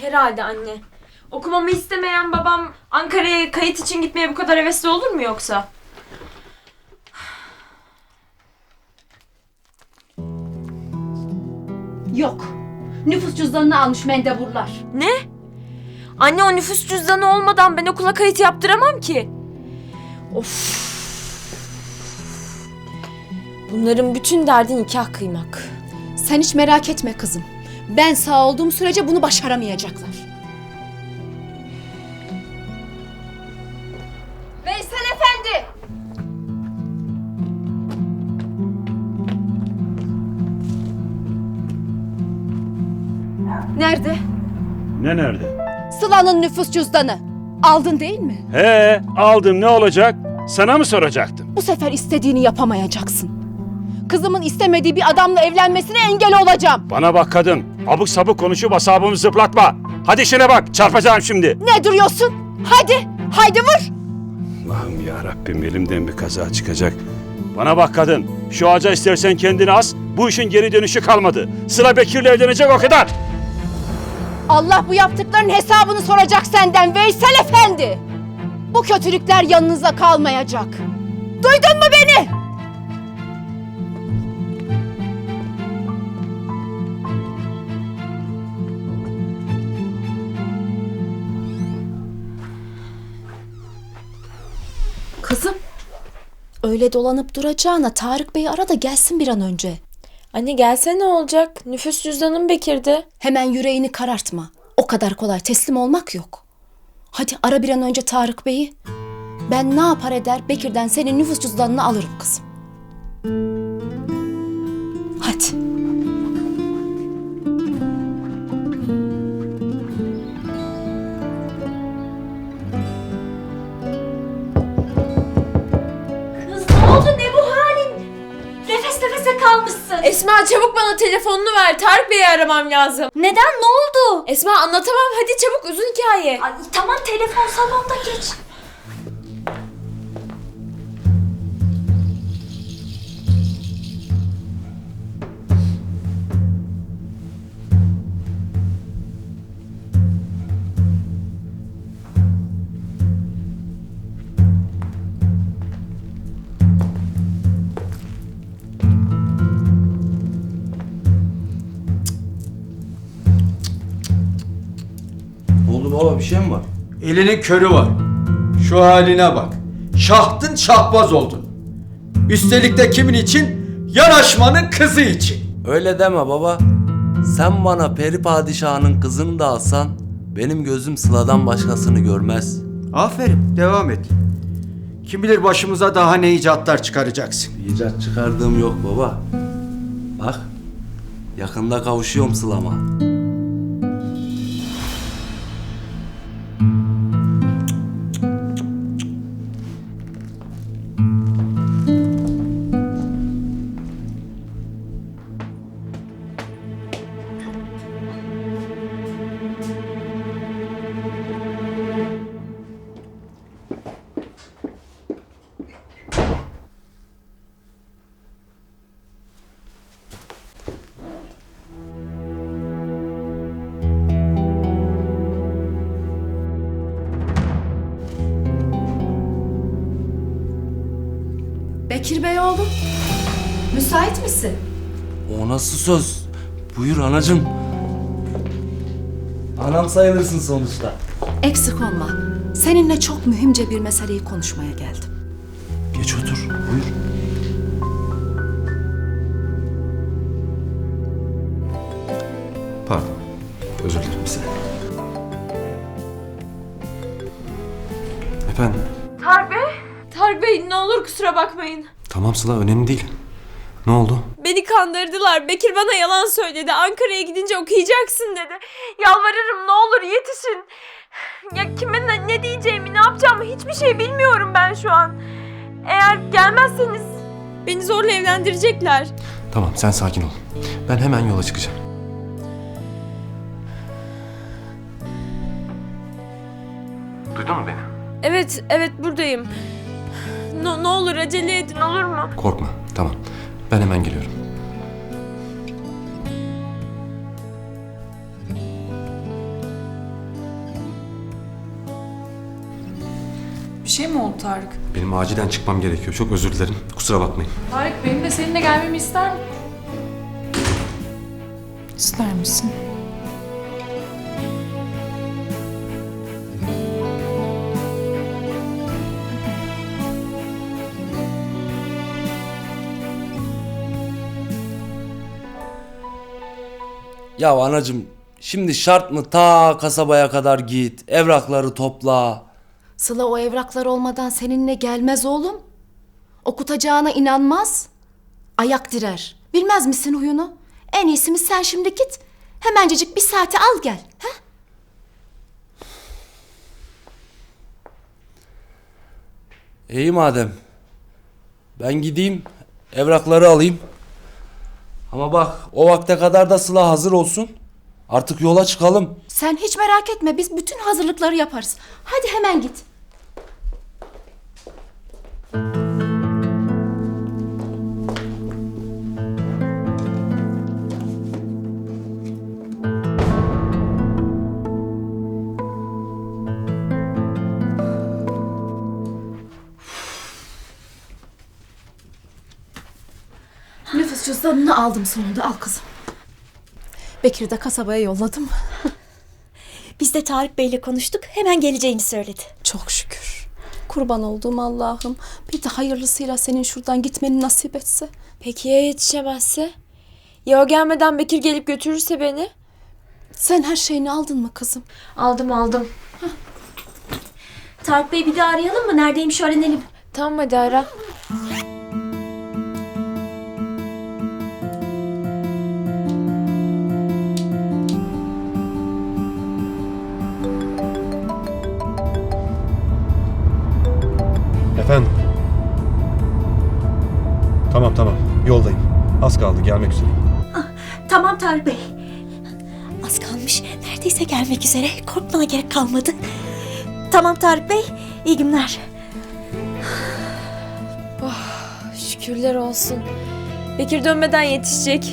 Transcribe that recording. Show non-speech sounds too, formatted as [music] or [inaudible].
Herhalde anne. Okumamı istemeyen babam Ankara'ya kayıt için gitmeye bu kadar hevesli olur mu yoksa? Yok. Nüfus cüzdanını almış mendeburlar. Ne? Anne o nüfus cüzdanı olmadan ben okula kayıt yaptıramam ki. Of. Bunların bütün derdi nikah kıymak. Sen hiç merak etme kızım. Ben sağ olduğum sürece bunu başaramayacaklar. Veysel Efendi! Nerede? Ne nerede? Sıla'nın nüfus cüzdanı. Aldın değil mi? He aldım ne olacak? Sana mı soracaktım? Bu sefer istediğini yapamayacaksın. Kızımın istemediği bir adamla evlenmesine engel olacağım. Bana bak kadın. Abuk sabuk konuşup asabımı zıplatma. Hadi işine bak. Çarpacağım şimdi. Ne duruyorsun? Hadi, haydi vur. Allah'ım ya Rabbim elimden bir kaza çıkacak. Bana bak kadın. Şu ağaca istersen kendini as. Bu işin geri dönüşü kalmadı. Sıla Bekir'le evlenecek o kadar. Allah bu yaptıkların hesabını soracak senden Veysel Efendi. Bu kötülükler yanınıza kalmayacak. Duydun mu beni? Kızım, öyle dolanıp duracağına Tarık Bey'i ara da gelsin bir an önce. Anne gelse ne olacak? Nüfus cüzdanım Bekir'de. Hemen yüreğini karartma. O kadar kolay teslim olmak yok. Hadi ara bir an önce Tarık Bey'i. Ben ne yapar eder Bekir'den senin nüfus cüzdanını alırım kızım. Esma çabuk bana telefonunu ver. Tarık Bey'i aramam lazım. Neden? Ne oldu? Esma anlatamam. Hadi çabuk uzun hikaye. Ay, tamam telefon salonda geç. Baba bir şey mi var? Elinin körü var. Şu haline bak. Şahtın şahbaz oldun. Üstelik de kimin için? Yanaşmanın kızı için. Öyle deme baba. Sen bana peri padişahının kızını da alsan benim gözüm Sıla'dan başkasını görmez. Aferin, devam et. Kim bilir başımıza daha ne icatlar çıkaracaksın. İcat çıkardığım yok baba. Bak yakında kavuşuyorum Sıla'ma. Bekir Bey oğlum. Müsait misin? O nasıl söz? Buyur anacım. Anam sayılırsın sonuçta. Eksik olma. Seninle çok mühimce bir meseleyi konuşmaya geldim. Geç otur buyur. Pardon, özür dilerim saniye. Efendim? Olur kusura bakmayın. Tamam Sıla önemli değil. Ne oldu? Beni kandırdılar. Bekir bana yalan söyledi. Ankara'ya gidince okuyacaksın dedi. Yalvarırım ne olur yetişin. Ya kime ne, ne diyeceğimi, ne yapacağımı hiçbir şey bilmiyorum ben şu an. Eğer gelmezseniz beni zorla evlendirecekler. Tamam sen sakin ol. Ben hemen yola çıkacağım. Duydun mu beni? Evet, evet buradayım. Ne, ne olur acele edin olur mu? Korkma. Tamam. Ben hemen geliyorum. Bir şey mi oldu Tarık? Benim acilen çıkmam gerekiyor. Çok özür dilerim. Kusura bakmayın. Tarık benim de seninle gelmemi ister mi? İster misin? Ya anacım şimdi şart mı ta kasabaya kadar git, evrakları topla. Sıla o evraklar olmadan seninle gelmez oğlum. Okutacağına inanmaz. Ayak direr. Bilmez misin huyunu? En iyisi mi sen şimdi git. Hemencecik bir saate al gel. He? İyi madem. Ben gideyim, evrakları alayım. Ama bak o vakte kadar da Sıla hazır olsun. Artık yola çıkalım. Sen hiç merak etme biz bütün hazırlıkları yaparız. Hadi hemen git. Nüfus cüzdanını aldım sonunda al kızım. Bekir'i de kasabaya yolladım. [laughs] Biz de Tarık Bey'le konuştuk. Hemen geleceğini söyledi. Çok şükür. Kurban olduğum Allah'ım. Bir de hayırlısıyla senin şuradan gitmeni nasip etse. Peki ya yetişemezse? Ya o gelmeden Bekir gelip götürürse beni? Sen her şeyini aldın mı kızım? Aldım aldım. Tarık Bey bir daha arayalım mı? Neredeymiş öğrenelim. Tamam hadi ara. Tamam tamam. Yoldayım. Az kaldı. Gelmek üzereyim. Tamam Tarık Bey. Az kalmış. Neredeyse gelmek üzere. Korkmana gerek kalmadı. Tamam Tarık Bey. İyi günler. Şükürler olsun. Bekir dönmeden yetişecek.